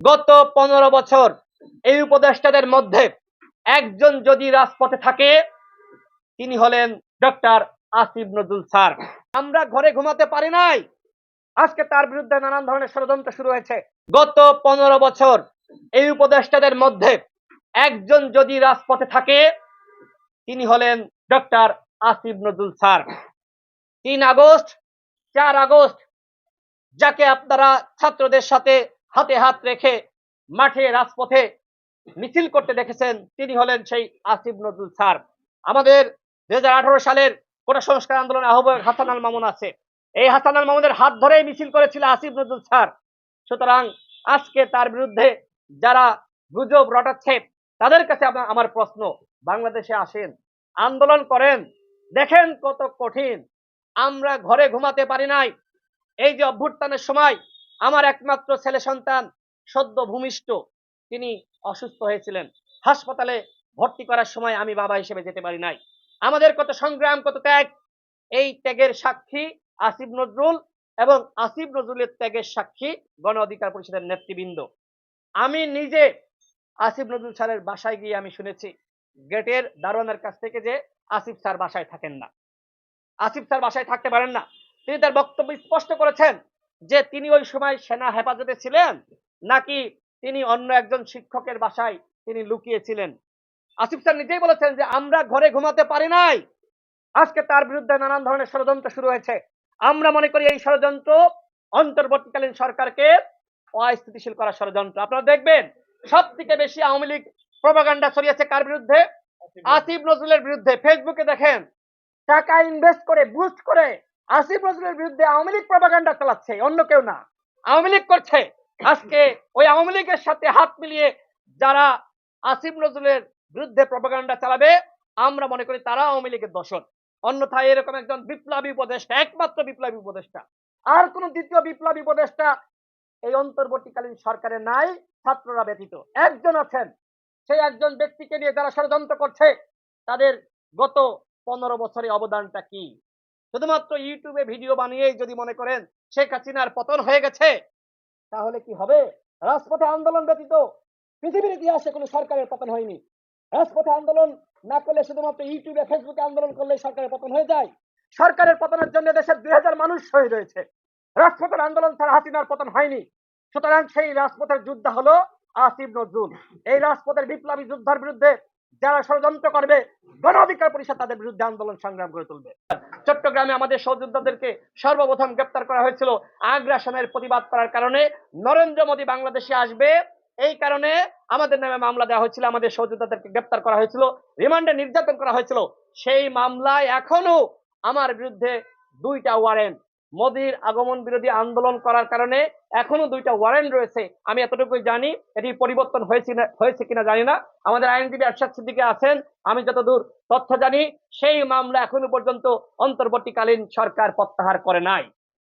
গত পনেরো বছর এই উপদেষ্টাদের মধ্যে একজন যদি রাজপথে থাকে, তিনি হলেন ডক্টর আসিফ নজরুল স্যার। আমরা ঘরে ঘুমাতে পারি নাই। আজকে তার বিরুদ্ধে নানান ধরনের ষড়যন্ত্র শুরু হয়েছে। গত পনেরো বছর এই উপদেষ্টাদের মধ্যে একজন যদি রাজপথে থাকে, তিনি হলেন ডক্টর আসিফ নজরুল স্যার। তিন আগস্ট, চার আগস্ট, যাকে আপনারা ছাত্রদের সাথে হাতে হাত রেখে মাঠে, রাজপথে মিছিল করতে দেখেছেন তিনি হলেন সেই আসিফ নজরুল স্যার। আমাদের দু হাজার আঠারো সালের কোটা সংস্কার আন্দোলনের আহ্বায়ক হাসান আল মামুন আছে। এই হাসান আল মামুনের হাত ধরেই মিছিল করেছিল আসিফ নজরুল স্যার। সুতরাং আজকে তার বিরুদ্ধে যারা গুজব রটাচ্ছে, তাদের কাছে আমার প্রশ্ন, বাংলাদেশে আসেন, আন্দোলন করেন, দেখেন কত কঠিন। আমরা ঘরে ঘুমাতে পারি নাই। এই যে অভ্যুত্থানের সময় আমার একমাত্র ছেলে সন্তান, সদ্য ভূমিষ্ঠ, তিনি অসুস্থ হয়েছিলেন। হাসপাতালে ভর্তি করার সময় আমি বাবা হিসেবে যেতে পারি নাই। আমাদের কত সংগ্রাম, কত ত্যাগ, এই ত্যাগের সাক্ষী আসিফ নজরুল এবং আসিফ নজরুলের ত্যাগের সাক্ষী গণ অধিকার পরিষদের নেতৃবৃন্দ। আমি নিজে আসিফ নজরুল স্যারের বাসায় গিয়ে আমি শুনেছি, গেটের দারোয়ানের কাছ থেকে যে আসিফ স্যার বাসায় থাকেন না। আসিফ স্যার বাসায় থাকতে পারেন না। তিনি তার বক্তব্য স্পষ্ট করেছেন যে তিনি ওই সময় সেনা হেফাজতে ছিলেন নাকি তিনি অন্য একজন শিক্ষকের বাসায় তিনি লুকিয়েছিলেন? আসিফ স্যার নিজেই বলেছেন যে আমরা ঘরে ঘুমাতে পারি নাই। আজকে তার বিরুদ্ধে নানান ধরনের ষড়যন্ত্র শুরু হয়েছে। আমরা মনে করি এই ষড়যন্ত্র অন্তর্বর্তীকালীন সরকারকে অস্থিতিশীল করা ষড়যন্ত্র। আপনারা দেখবেন সব থেকে বেশি আওয়ামী লীগ প্রপাগান্ডা ছড়িয়েছে কার বিরুদ্ধে? আসিফ নজরুলের বিরুদ্ধে। ফেসবুকে দেখেন টাকা ইনভেস্ট করে বুস্ট করে আসিফ নজরুলের বিরুদ্ধে আওয়ামী লীগ প্রপাগান্ডা চালাচ্ছে, অন্য কেউ না। আওয়ামী লীগ করছে। আজকে ওই আওয়ামী লীগের সাথে হাত মিলিয়ে যারা আসিফ নজরুলের বিরুদ্ধে প্রপাগান্ডা চালাবে, আমরা মনে করি তারা আওয়ামী লীগের দোষর। অন্যথায় এরকম একজন বিপ্লবী উপদেষ্টা, একমাত্র বিপ্লবী উপদেষ্টা, আর কোন দ্বিতীয় বিপ্লবী উপদেষ্টা এই অন্তর্বর্তীকালীন সরকারে নাই, ছাত্ররা ব্যতীত। একজন আছেন, সেই একজন ব্যক্তিকে নিয়ে যারা ষড়যন্ত্র করছে, তাদের গত পনেরো বছরে অবদানটা কি? শুধুমাত্র ইউটিউবে ভিডিও বানিয়েই যদি মনে করেন শেখ হাসিনার পতন হয়ে গেছে, তাহলে কি হবে? রাজপথে আন্দোলন ব্যতীত পৃথিবীর ইতিহাসে কোনো সরকারের পতন হয়নি। রাজপথে আন্দোলন না করলে শুধুমাত্র ইউটিউবে, ফেসবুকে আন্দোলন করলে সরকারের পতন হয়ে যায়। সরকারের পতনের জন্য দেশের দুই হাজার মানুষ শহীদ হয়েছে। রাজপথের আন্দোলন ছাড়া হাসিনার পতন হয়নি। সুতরাং সেই রাজপথের যুদ্ধ হলো আসিফ নজরুল। এই রাজপথের বিপ্লবী যুদ্ধের বিরুদ্ধে যারা ষড়যন্ত্র করবে গণ অধিকার পরিষদ তাদের বিরুদ্ধে আন্দোলন সংগ্রাম করে তুলবে। চট্টগ্রামে আমাদের সহযোদ্ধাদেরকে সর্বপ্রথম গ্রেপ্তার করা হয়েছিল আগ্রাসনের প্রতিবাদ করার কারণে। নরেন্দ্র মোদী বাংলাদেশে আসবে, এই কারণে আমাদের নামে মামলা দেওয়া হয়েছিল, আমাদের সহযোদ্ধাদেরকে গ্রেপ্তার করা হয়েছিল, রিমান্ডে নির্যাতন করা হয়েছিল। সেই মামলায় এখনও আমার বিরুদ্ধে দুইটা ওয়ারেন্ট মোদির আগমন বিরোধী আন্দোলন করার কারণে এখনও দুইটা ওয়ারেন্ট রয়েছে। আমি এতটুকু জানি এটি পরিবর্তন হয়েছে হয়েছে কিনা জানি না। আমাদের আইনজীবী আরশাদ সিদ্দিকে আছেন, আমি যতদূর তথ্য জানি, সেই মামলা এখনও পর্যন্ত অন্তর্বর্তীকালীন সরকার প্রত্যাহার করে নাই।